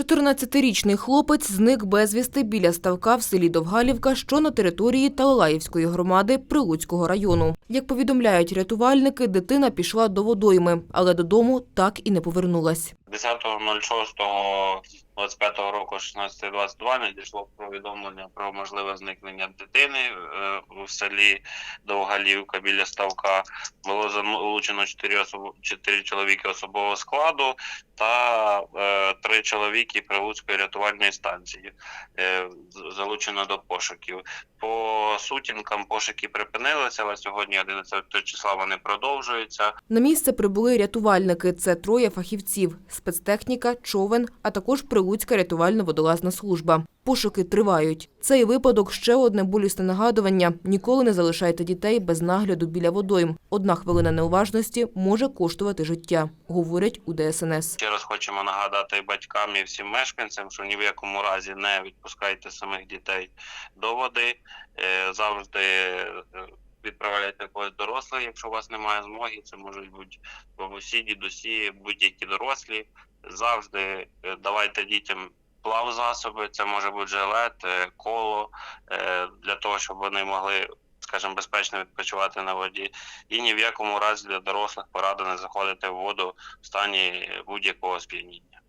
14-річний хлопець зник безвісти біля ставка в селі Довгалівка, що на території Талалаївської громади Прилуцького району. Як повідомляють рятувальники, дитина пішла до водойми, але додому так і не повернулась. 10.06.25 року 16.22 надійшло повідомлення про можливе зникнення дитини е, у селі Довгалівка біля ставка. Було залучено 4, особ... 4 чоловіки особового складу та е, 3 чоловіки Прилуцької рятувальної станції. Е, залучено до пошуків. По сутінкам пошуки припинилися, але сьогодні 11 числа вони продовжуються. На місце прибули рятувальники. Це троє фахівців, спецтехніка, човен, а також Прилуцька рятувально-водолазна служба. Пошуки тривають. Цей випадок ще одне болісне нагадування: ніколи не залишайте дітей без нагляду біля водойм. Одна хвилина неуважності може коштувати життя, говорять у ДСНС. Ще раз хочемо нагадати батькам і всім мешканцям, що ні в якому разі не відпускайте самих дітей до води. Е, Завжди е, відправляйте дорослих, якщо у вас немає змоги. Це можуть бути бабусі, дідусі, будь-які дорослі. Завжди е, давайте дітям плавзасоби. Це може бути жилет, е, коло е, для того, щоб вони могли. Скажімо, безпечно відпочивати на воді, і ні в якому разі для дорослих порада не заходити в воду в стані будь-якого сп'яніння.